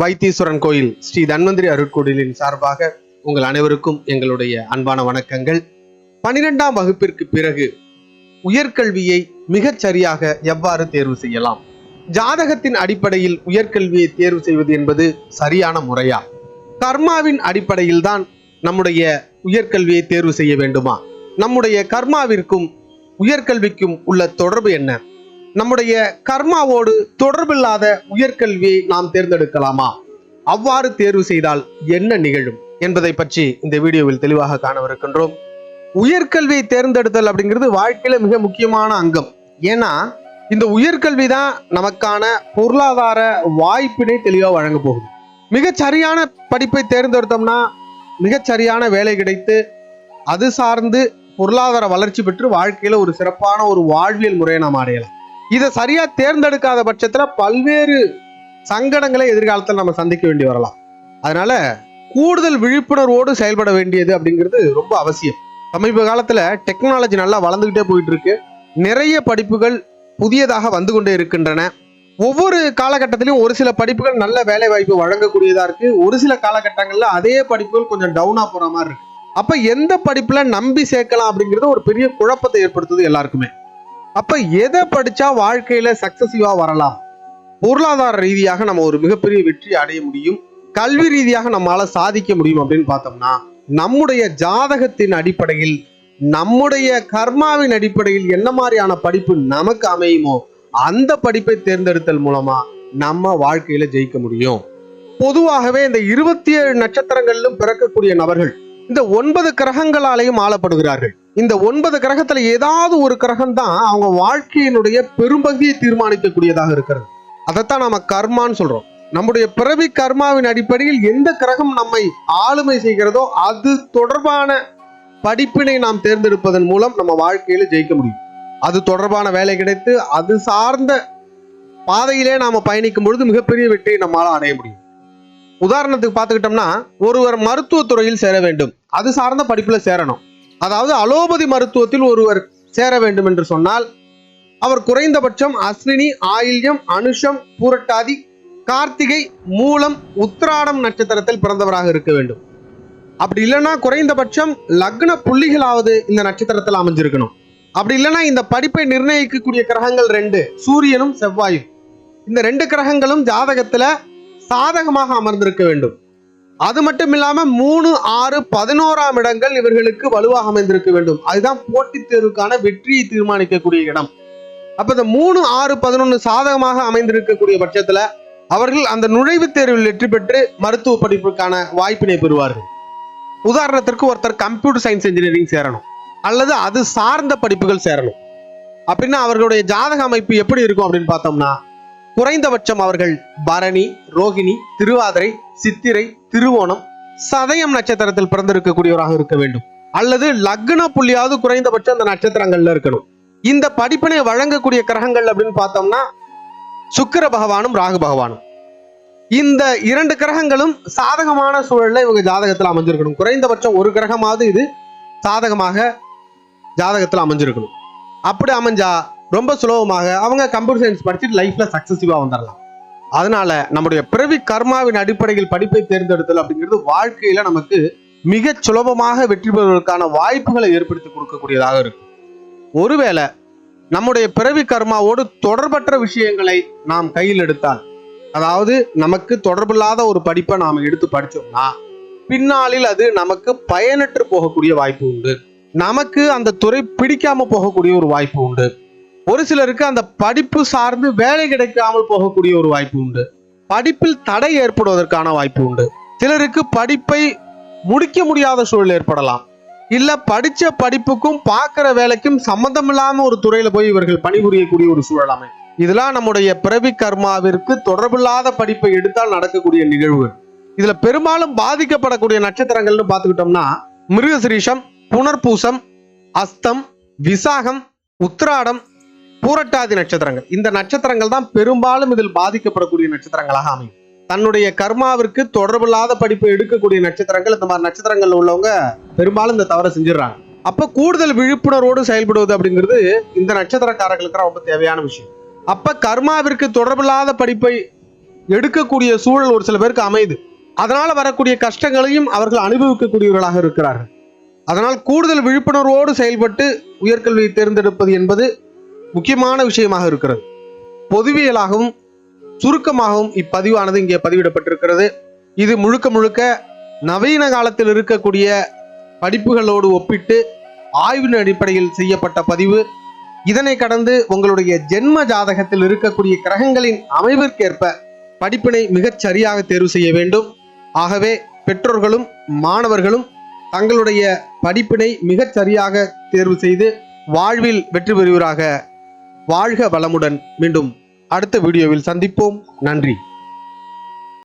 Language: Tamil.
வைத்தீஸ்வரன் கோயில் ஸ்ரீ தன்வந்திரி அருட்கோயிலின் சார்பாக உங்கள் அனைவருக்கும் எங்களுடைய அன்பான வணக்கங்கள். பனிரெண்டாம் வகுப்பிற்கு பிறகு உயர்கல்வியை மிகச் சரியாக எவ்வாறு தேர்வு செய்யலாம்? ஜாதகத்தின் அடிப்படையில் உயர்கல்வியை தேர்வு செய்வது என்பது சரியான முறையா? கர்மாவின் அடிப்படையில் தான் நம்முடைய உயர்கல்வியை தேர்வு செய்ய வேண்டுமா? நம்முடைய கர்மாவிற்கும் உயர்கல்விக்கும் உள்ள தொடர்பு என்ன? நம்முடைய கர்மாவோடு தொடர்பில்லாத உயர்கல்வியை நாம் தேர்ந்தெடுக்கலாமா? அவ்வாறு தேர்வு செய்தால் என்ன நிகழும்? என்பதை பற்றி இந்த வீடியோவில் தெளிவாக காணவிருக்கின்றோம். உயர்கல்வியை தேர்ந்தெடுத்தல் அப்படிங்கிறது வாழ்க்கையில மிக முக்கியமான அங்கம். ஏன்னா இந்த உயர்கல்வி தான் நமக்கான பொருளாதார வாய்ப்பினை தெளிவாக வழங்க போகுது. மிகச்சரியான படிப்பை தேர்ந்தெடுத்தோம்னா மிகச்சரியான வேலை கிடைத்து அது சார்ந்து பொருளாதார வளர்ச்சி பெற்று வாழ்க்கையில ஒரு சிறப்பான ஒரு வாழ்வியல் முறையை நாம் அடையலாம். இதை சரியா தேர்ந்தெடுக்காத பட்சத்துல பல்வேறு சங்கடங்களை எதிர்காலத்தில் நம்ம சந்திக்க வேண்டி வரலாம். அதனால கூடுதல் விழிப்புணர்வோடு செயல்பட வேண்டியது அப்படிங்கிறது ரொம்ப அவசியம். சமீப காலத்துல டெக்னாலஜி நல்லா வளர்ந்துகிட்டே போயிட்டு இருக்கு நிறைய படிப்புகள் புதியதாக வந்து கொண்டே இருக்கின்றன. ஒவ்வொரு காலகட்டத்திலையும் ஒரு சில படிப்புகள் நல்ல வேலை வாய்ப்பு வழங்கக்கூடியதா இருக்கு. ஒரு சில காலகட்டங்கள்ல அதே படிப்புகள் கொஞ்சம் டவுனா போற மாதிரி இருக்கு. அப்ப எந்த படிப்புல நம்பி சேர்க்கலாம் அப்படிங்கிறது ஒரு பெரிய குழப்பத்தை ஏற்படுத்துது எல்லாருக்குமே. அப்ப எதை படிச்சா வாழ்க்கையில சக்சசிவா வரலாம்? பொருளாதார ரீதியாக நம்ம ஒரு மிகப்பெரிய வெற்றி அடைய முடியும். கல்வி ரீதியாக நம்மளால சாதிக்க முடியும் அப்படின்னு பார்த்தோம்னா நம்முடைய ஜாதகத்தின் அடிப்படையில் நம்முடைய கர்மாவின் அடிப்படையில் என்ன மாதிரியான படிப்பு நமக்கு அமையுமோ அந்த படிப்பை தேர்ந்தெடுத்தல் மூலமா நம்ம வாழ்க்கையில ஜெயிக்க முடியும். பொதுவாகவே இந்த இருபத்தி ஏழு நட்சத்திரங்களிலும் பிறக்கக்கூடிய நபர்கள் இந்த ஒன்பது கிரகங்களாலேயும் ஆளப்படுகிறார்கள். இந்த ஒன்பது கிரகத்துல ஏதாவது ஒரு கிரகம் தான் அவங்க வாழ்க்கையினுடைய பெரும்பகுதியை தீர்மானிக்கக்கூடியதாக இருக்கிறது. அதைத்தான் நாம கர்மான்னு சொல்றோம். நம்முடைய பிறவி கர்மாவின் அடிப்படையில் எந்த கிரகம் நம்மை ஆளுமை செய்கிறதோ அது தொடர்பான படிப்பினை நாம் தேர்ந்தெடுப்பதன் மூலம் நம்ம வாழ்க்கையில ஜெயிக்க முடியும். அது தொடர்பான வேலை கிடைத்து அது சார்ந்த பாதையிலே நாம பயணிக்கும் பொழுது மிகப்பெரிய வெற்றியை நம்மளால அடைய முடியும். உதாரணத்துக்கு பார்த்துக்கிட்டோம்னா ஒருவர் மருத்துவத்துறையில் சேர வேண்டும். அது சார்ந்த படிப்புல சேரணும். அதாவது அலோபதி மருத்துவத்தில் ஒருவர் சேர வேண்டும் என்று சொன்னால் அவர் குறைந்தபட்சம் அஸ்வினி ஆயில்யம் அனுஷம் பூரட்டாதி கார்த்திகை மூலம் உத்திராடம் நட்சத்திரத்தில் பிறந்தவராக இருக்க வேண்டும். அப்படி இல்லைன்னா குறைந்தபட்சம் லக்ன புள்ளிகளாவது இந்த நட்சத்திரத்தில் அமைஞ்சிருக்கணும். அப்படி இல்லைன்னா இந்த படிப்பை நிர்ணயிக்கக்கூடிய கிரகங்கள் ரெண்டு சூரியனும் செவ்வாயும். இந்த ரெண்டு கிரகங்களும் ஜாதகத்துல சாதகமாக அமர்ந்திருக்க வேண்டும். அது மட்டும் இல்லாம மூணு ஆறு பதினோராம் இடங்கள் இவர்களுக்கு வலுவாக அமைந்திருக்க வேண்டும். அதுதான் போட்டித் தேர்வுக்கான வெற்றியை தீர்மானிக்கக்கூடிய இடம். அப்ப இந்த மூணு ஆறு பதினொன்று சாதகமாக அமைந்திருக்கக்கூடிய பட்சத்துல அவர்கள் அந்த நுழைவுத் தேர்வில் வெற்றி பெற்று மருத்துவ படிப்புக்கான வாய்ப்பினை பெறுவார்கள். உதாரணத்திற்கு ஒருத்தர் கம்ப்யூட்டர் சயின்ஸ் இன்ஜினியரிங் சேரணும். அல்லது அது சார்ந்த படிப்புகள் சேரணும். அப்படின்னா அவர்களுடைய ஜாதக அமைப்பு எப்படி இருக்கும் அப்படின்னு பார்த்தோம்னா குறைந்தபட்சம் அவர்கள் பரணி ரோகிணி திருவாதிரை சித்திரை திருவோணம் சதயம் நட்சத்திரத்தில் பிறந்திருக்கக்கூடியவராக இருக்க வேண்டும். அல்லது லக்ன புள்ளியாவது குறைந்தபட்சம் அந்த நட்சத்திரங்கள்ல இருக்கணும். இந்த படிப்பினை வழங்கக்கூடிய கிரகங்கள் அப்படின்னு பார்த்தோம்னா சுக்கிர பகவானும் ராகு பகவானும். இந்த இரண்டு கிரகங்களும் சாதகமான சூழல்ல இவங்க ஜாதகத்தில் அமைஞ்சிருக்கணும். குறைந்தபட்சம் ஒரு கிரகமாவது இது சாதகமாக ஜாதகத்தில் அமைஞ்சிருக்கணும். அப்படி அமைஞ்சா ரொம்ப சுலபமாக அவங்க கம்ப்யூட்டர் சயின்ஸ் படிச்சுட்டு லைஃப்ல சக்சஸிவா வந்துடலாம் அதனால நம்முடைய பிறவி கர்மாவின் அடிப்படையில் படிப்பை தேர்ந்தெடுத்தல் அப்படிங்கிறது வாழ்க்கையில நமக்கு மிக சுலபமாக வெற்றி பெறுவதற்கான வாய்ப்புகளை ஏற்படுத்தி கொடுக்கக்கூடியதாக இருக்கும். ஒருவேளை நம்முடைய பிறவி கர்மாவோடு தொடர்பற்ற விஷயங்களை நாம் கையில் எடுத்தால் அதாவது நமக்கு தொடர்பில்லாத ஒரு படிப்பை நாம் எடுத்து படித்தோம்னா பின்னாளில் அது நமக்கு பயனற்று போகக்கூடிய வாய்ப்பு உண்டு. நமக்கு அந்த துறை பிடிக்காம போகக்கூடிய ஒரு வாய்ப்பு உண்டு. ஒரு சிலருக்கு அந்த படிப்பு சார்ந்து வேலை கிடைக்காமல் போகக்கூடிய ஒரு வாய்ப்பு உண்டு. படிப்பில் தடை ஏற்படுவதற்கான வாய்ப்பு உண்டு. சிலருக்கு படிப்பை முடிக்க முடியாத சூழல் ஏற்படலாம். இல்ல படிச்ச படிப்புக்கும் பார்க்கிற வேலைக்கும் சம்பந்தமில்லாம ஒரு துறையில போய் இவர்கள் பணிபுரியக்கூடிய ஒரு சூழல் அமையும். இதெல்லாம் நம்முடைய பிறவி கர்மாவிற்கு தொடர்பில்லாத படிப்பை எடுத்தால் நடக்கக்கூடிய நிகழ்வு. இதுல பெரும்பாலும் பாதிக்கப்படக்கூடிய நட்சத்திரங்கள்னு பார்த்துக்கிட்டோம்னா மிருகசிரீஷம் புனர்பூசம் அஸ்தம் விசாகம் உத்திராடம் பூரட்டாதி நட்சத்திரங்கள். இந்த நட்சத்திரங்கள் தான் பெரும்பாலும் இதில் பாதிக்கப்படக்கூடிய நட்சத்திரங்களாக அமையும். தன்னுடைய கர்மாவிற்கு தொடர்பில்லாத படிப்பை எடுக்கக்கூடிய நட்சத்திரங்கள் இந்த மாதிரி நட்சத்திரங்கள் உள்ளவங்க பெரும்பாலும் இந்த தவறை செஞ்சிடறாங்க. அப்ப கூடுதல் விழிப்புணர்வோடு செயல்படுவது அப்படிங்கிறது இந்த நட்சத்திரக்காரர்களுக்கு ரொம்ப தேவையான விஷயம். அப்ப கர்மாவிற்கு தொடர்பில்லாத படிப்பை எடுக்கக்கூடிய சூழல் ஒரு சில பேருக்கு அமையுது. அதனால வரக்கூடிய கஷ்டங்களையும் அவர்கள் அனுபவிக்கக்கூடியவர்களாக இருக்கிறார்கள். அதனால் கூடுதல் விழிப்புணர்வோடு செயல்பட்டு உயர்கல்வியை தேர்ந்தெடுப்பது என்பது முக்கியமான விஷயமாக இருக்கிறது. பொதுவியலாகவும் சுருக்கமாகவும் இப்பதிவானது இங்கே பதிவிடப்பட்டிருக்கிறது. இது முழுக்க முழுக்க நவீன காலத்தில் இருக்கக்கூடிய படிப்புகளோடு ஒப்பிட்டு ஆய்வின் அடிப்படையில் செய்யப்பட்ட பதிவு. இதனை கடந்து உங்களுடைய ஜென்ம ஜாதகத்தில் இருக்கக்கூடிய கிரகங்களின் அமைவிற்கேற்ப படிப்பினை மிகச் சரியாக தேர்வு செய்ய வேண்டும். ஆகவே பெற்றோர்களும் மாணவர்களும் தங்களுடைய படிப்பினை மிகச் சரியாக தேர்வு செய்து வாழ்வில் வெற்றி பெறுவராக. வாழ்க வளமுடன் மீண்டும் அடுத்த வீடியோவில் சந்திப்போம். நன்றி.